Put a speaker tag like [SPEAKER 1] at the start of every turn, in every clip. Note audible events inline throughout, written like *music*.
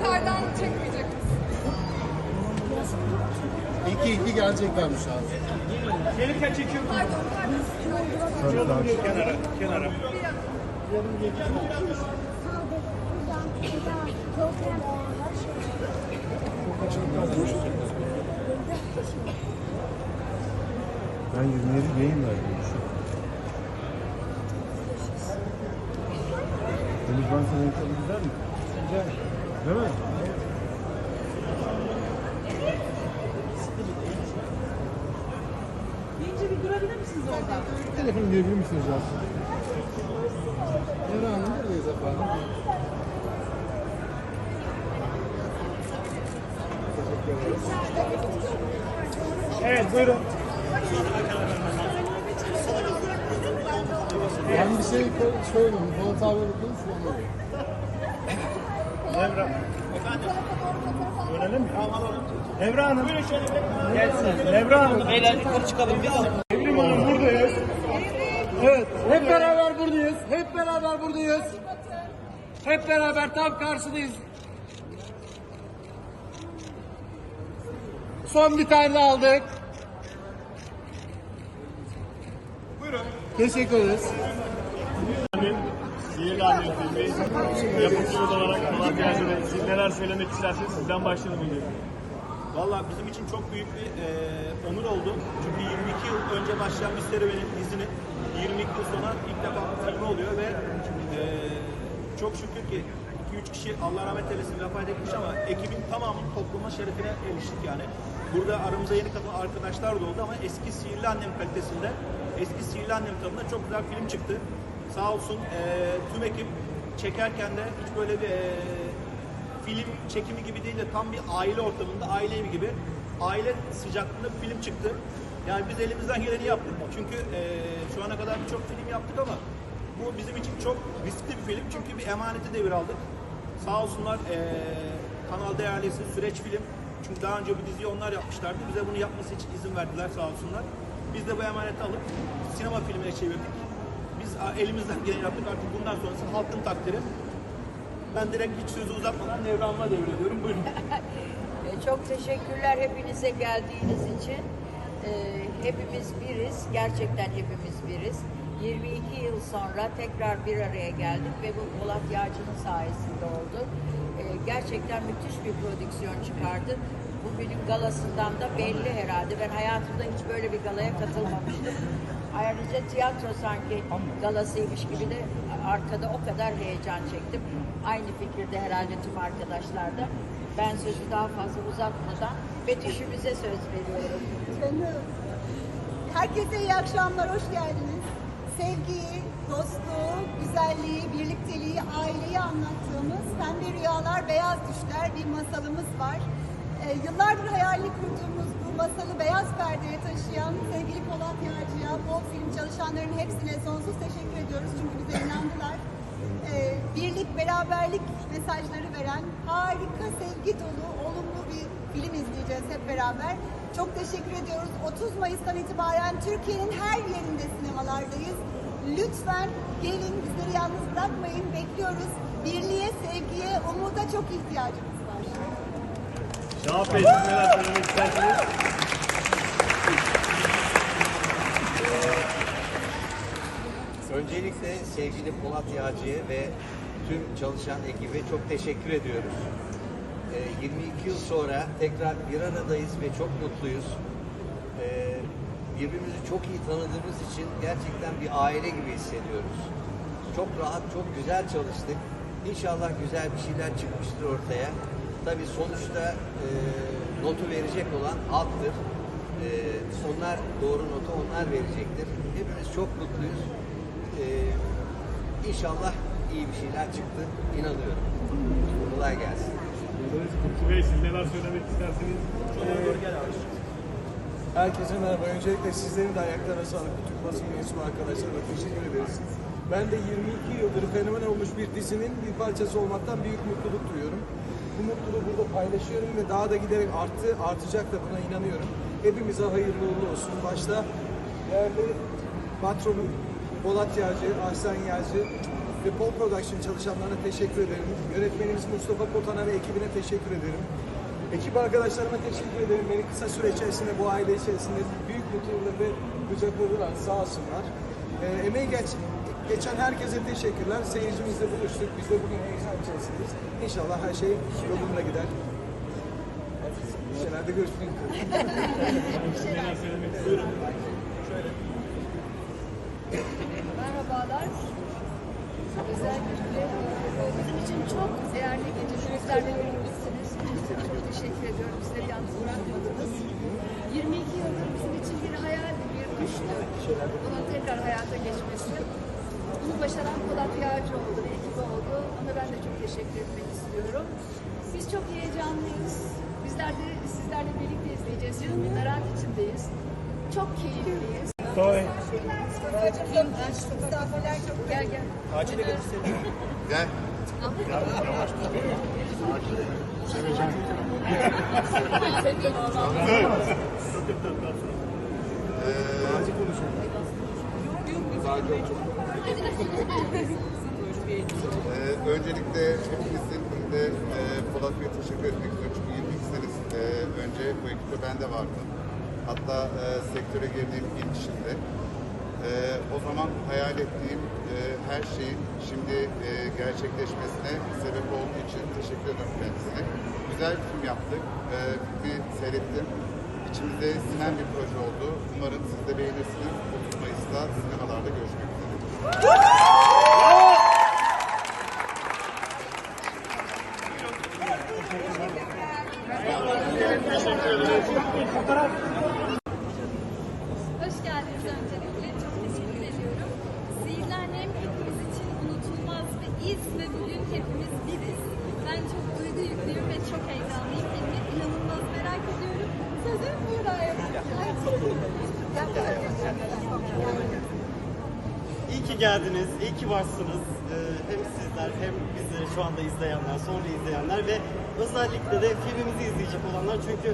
[SPEAKER 1] Yukarıdan çekmeyecek misin?
[SPEAKER 2] İki iki geleceklermiş abi.
[SPEAKER 3] Gelirken çekiyorum.
[SPEAKER 1] Pardon, pardon.
[SPEAKER 3] Kenara, kenara.
[SPEAKER 2] Ben 27 beyin verdim. Deniz ben sana tadı güzel mi? Güzel. Değil mi?
[SPEAKER 4] Bir durabilir misiniz orada?
[SPEAKER 2] Telefonu diyebilir misiniz ya? Yara Hanım buradayız efendim.
[SPEAKER 3] Evet buyurun.
[SPEAKER 2] Ben bir şey söyleyeyim. Polat abiye bakın şu an.
[SPEAKER 3] Nevra. Dönelim mi? Nevra Hanım. Gelsin. Nevra Hanım.
[SPEAKER 5] Beyler yukarı çıkalım biz.
[SPEAKER 3] Evrim Hanım buradayız.
[SPEAKER 5] Evet, hep beraber buradayız. Hep beraber buradayız. Hep beraber tam karşıdayız. Son bir tane aldık.
[SPEAKER 2] Teşekkür ederiz.
[SPEAKER 3] Yapımcımız olarak Malatya Erdoğan'a siz neler söylemek isterseniz sizden başlayalım önce.
[SPEAKER 6] Valla bizim için çok büyük bir e, onur oldu. Çünkü 22 yıl önce başlayan bir serüvenin dizinin 22 yıl sonra ilk defa filmi oluyor ve e, çok şükür ki 2-3 kişi Allah rahmet eylesin vefat etmiş ama ekibin tamamının topluma şerefine eriştik yani. Burada aramıza yeni katılan arkadaşlar da oldu ama eski Sihirli Annem kalitesinde, eski Sihirli Annem tadında çok güzel film çıktı. Sağ olsun e, tüm ekip çekerken de hiç böyle bir e, film çekimi gibi değil de tam bir aile ortamında, aile evi gibi aile sıcaklığında bir film çıktı. Yani biz elimizden geleni yaptık. Çünkü eee, şu ana kadar birçok film yaptık ama bu bizim için çok riskli bir film. Çünkü bir emaneti devir aldık. Sağ olsunlar eee Kanal Değerlisi Süreç Film. Çünkü daha önce bu diziyi onlar yapmışlardı. Bize bunu yapması için izin verdiler sağ olsunlar. Biz de bu emaneti alıp sinema filmine çevirdik. Biz elimizden geleni yaptık. Artık bundan sonrası halkın takdiri. Ben direkt hiç sözü uzatmadan Nevram'a devrediyorum. Buyurun. *laughs*
[SPEAKER 7] E, Çok teşekkürler hepinize geldiğiniz için. E, hepimiz biriz, gerçekten hepimiz biriz. 22 yıl sonra tekrar bir araya geldik ve bu Polat Yağcı'nın sayesinde oldu. E, gerçekten müthiş bir prodüksiyon çıkardı. Bugünün galasından da belli herhalde. Ben hayatımda hiç böyle bir galaya katılmamıştım. Ayrıca tiyatro sanki galasıymış gibi de arkada o kadar heyecan çektim. Aynı fikirde herhalde tüm arkadaşlar da. Ben sözü daha fazla uzatmadan Betüş'ümüze söz veriyorum.
[SPEAKER 4] Canım. Herkese iyi akşamlar, hoş geldiniz. Sevgiyi, dostluğu, güzelliği, birlikteliği, aileyi anlattığımız Pembe Rüyalar, Beyaz Düşler bir masalımız var. Ee, yıllardır hayalini kurduğumuz masalı beyaz perdeye taşıyan sevgili Polat Yağcı'ya, Bol Film çalışanların hepsine sonsuz teşekkür ediyoruz çünkü bize inandılar. Ee, birlik, beraberlik mesajları veren harika, sevgi dolu, olumlu bir film izleyeceğiz hep beraber. Çok teşekkür ediyoruz. 30 Mayıs'tan itibaren Türkiye'nin her yerinde sinemalardayız. Lütfen gelin bizleri yalnız bırakmayın. Bekliyoruz. Birliğe, sevgiye, umuda çok ihtiyacımız var.
[SPEAKER 3] Şahap Bey siz söylemek isterseniz.
[SPEAKER 5] Öncelikle sevgili Polat Yağcı'ya ve tüm çalışan ekibe çok teşekkür ediyoruz. Ee, 22 yıl sonra tekrar bir aradayız ve çok mutluyuz. Ee, birbirimizi çok iyi tanıdığımız için gerçekten bir aile gibi hissediyoruz. Çok rahat, çok güzel çalıştık. İnşallah güzel bir şeyler çıkmıştır ortaya. Tabii sonuçta e, notu verecek olan halktır. E, onlar doğru notu onlar verecektir. Hepimiz çok mutluyuz. E, inşallah iyi bir şeyler çıktı. İnanıyorum. Kolay gelsin.
[SPEAKER 3] Kutlu Bey siz neler söylemek isterseniz.
[SPEAKER 8] Herkese merhaba. Öncelikle sizlerin de ayaklarına sağlık. Bütün basın mensubu arkadaşlarıma teşekkür ederiz. Ben de 22 yıldır fenomen olmuş bir dizinin bir parçası olmaktan büyük mutluluk duyuyorum. Bu mutluluğu burada paylaşıyorum ve daha da giderek arttı, artacak da buna inanıyorum. Hepimize hayırlı uğurlu olsun. Başta değerli patronum Polat Yağcı, Ahsen Yağcı, ve Pol Production çalışanlarına teşekkür ederim. Yönetmenimiz Mustafa Kotan'a ve ekibine teşekkür ederim. Ekip arkadaşlarıma teşekkür ederim. Beni kısa süre içerisinde bu aile içerisinde büyük mutlulukla ve kucakladılar. Sağ olsunlar. Ee, emeği geç, geçen herkese teşekkürler. Seyircimizle buluştuk. Biz de bugün heyecan içerisindeyiz. İnşallah her şey yolunda gider. Bir şeylerde görüşmek üzere.
[SPEAKER 3] Neler söylemek istiyorsunuz?
[SPEAKER 1] Merhabalar. Özellikle bizim için çok değerli geceler birliktesiniz. Size çok teşekkür ediyorum. Bizleri yalnız bırakmadınız. 22 yıldır bizim için bir bir düştü. Bunun tekrar hayata geçmesi. Bunu başaran Polat Yağcıoğlu ve ekibi oldu. Ona ben de çok teşekkür etmek istiyorum. Biz çok heyecanlıyız. Bizler de sizlerle birlikte izleyeceğiz. Yoğun bir merak içindeyiz. Çok keyifliyiz.
[SPEAKER 3] Toy.
[SPEAKER 4] Misafirler çok
[SPEAKER 1] Gel *laughs* gel.
[SPEAKER 9] Gel. Ee, öncelikle hepimizin önünde e, Polat Bey'e teşekkür etmek istiyorum. Çünkü 22 sene e, önce bu ekipte ben de vardım. Hatta e, sektöre girdiğim ilk işimde. E, o zaman hayal ettiğim e, her şeyin şimdi e, gerçekleşmesine sebep olduğu için teşekkür ederim kendisine. Güzel bir film yaptık. E, filmi seyrettim. İçimize sinen bir proje oldu. Umarım siz de beğenirsiniz. 30 Mayıs'ta sinemalarda görüşmek üzere.
[SPEAKER 10] Hoş
[SPEAKER 2] ki geldiniz, iyi ki varsınız. Ee, hem sizler hem bizi şu anda izleyenler, sonra izleyenler ve özellikle de filmimizi izleyecek olanlar. Çünkü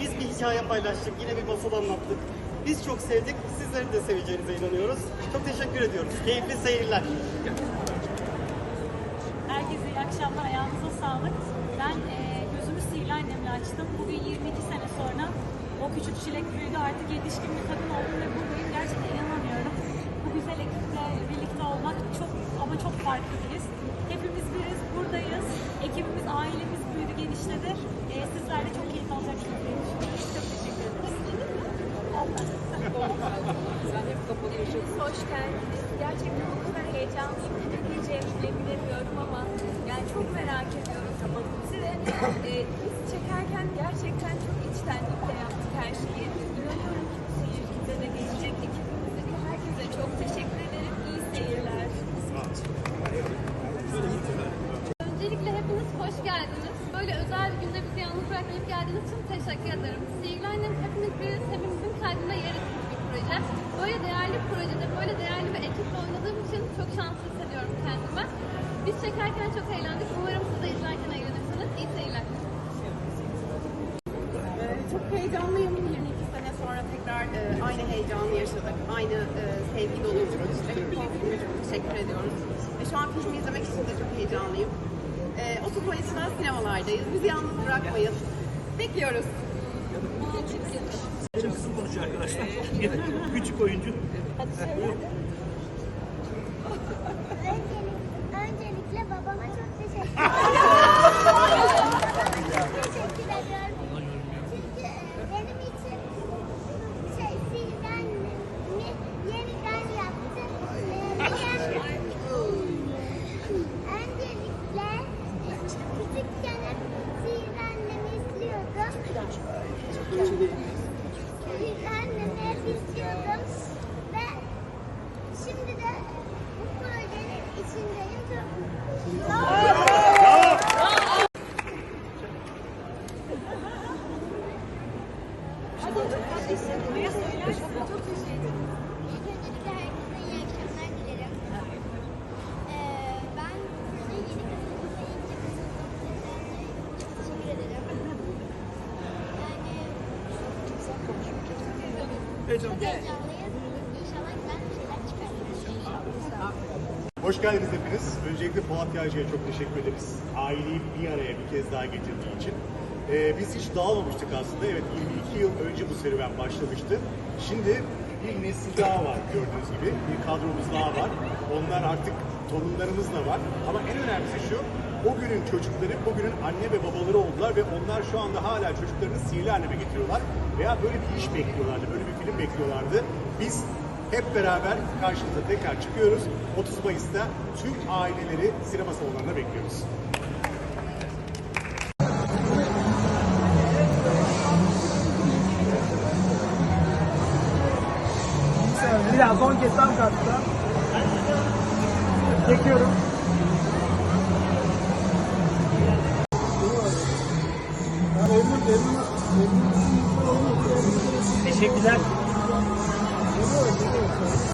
[SPEAKER 2] biz bir hikaye paylaştık, yine bir masal anlattık. Biz çok sevdik, sizlerin de seveceğinize inanıyoruz. Çok teşekkür ediyoruz. Keyifli seyirler.
[SPEAKER 10] Herkese iyi akşamlar. Ayağınıza sağlık. Ben e, gözümü sihirli annemle açtım. Bugün 22 sene sonra o küçük çilek büyüdü. Artık yetişkin bir kadın oldum ve buradayım. Gerçekten inanamıyorum. Bu güzel olmak çok farklı biriz. Hepimiz biriz, buradayız. Ekibimiz, ailemiz büyüdü, genişledi. E, sizler de çok keyif alacaksınız diye düşünüyorum. Çok teşekkür ederim.
[SPEAKER 1] Hepiniz hoş geldiniz. Gerçekten o kadar heyecanlıyım ki ne diyeceğimi bile bilemiyorum ama yani çok merak ediyorum. Bizi de e, biz çekerken gerçekten çok içtenlikle yaptık her şeyi. İnanıyorum
[SPEAKER 11] heyecanlıyım. 22 sene sonra tekrar e, aynı heyecanı yaşadık. Aynı e, sevgi dolu bir projede. Hepinize çok teşekkür ediyoruz. Ve şu an filmi izlemek için de çok heyecanlıyım. E, 30 Mayıs'ta sinemalardayız. Bizi yalnız bırakmayın. Bekliyoruz.
[SPEAKER 3] Benim kızım konuşuyor arkadaşlar. *laughs* Küçük oyuncu.
[SPEAKER 12] Öncelikle babama çok teşekkür ederim. *laughs* teşekkür ediyorum. Çünkü e, benim için şey filden yeniden yaptı. E, benim- Öncelikle e, küçükken hep sihirli annemi izliyordum. Sihirli annemi hep izliyordum. Ve şimdi de bu projenin içindeyim. Çok Öncelikle herkese iyi akşamlar dilerim. Ee, ben size yeni katılımda ilk teşekkür ederim. Yani çok heyecanlıyız. İnşallah güzel bir şeyler çıkartırız.
[SPEAKER 13] Hoş geldiniz hepiniz. Öncelikle Polat Yağcı'ya çok teşekkür ederiz. Aileyi bir araya bir kez daha getirdiği için. Ee, biz hiç dağılmamıştık aslında. Evet 22 yıl önce bu serüven başlamıştı. Şimdi bir nesil daha var gördüğünüz gibi. Bir kadromuz daha var. Onlar artık torunlarımız da var. Ama en önemlisi şu, o günün çocukları bugünün anne ve babaları oldular ve onlar şu anda hala çocuklarını sihirli anneme getiriyorlar. Veya böyle bir iş bekliyorlardı, böyle bir film bekliyorlardı. Biz hep beraber karşınıza tekrar çıkıyoruz. 30 Mayıs'ta tüm aileleri sinema salonlarına bekliyoruz.
[SPEAKER 14] Bir daha son kez tam karşıda. Çekiyorum.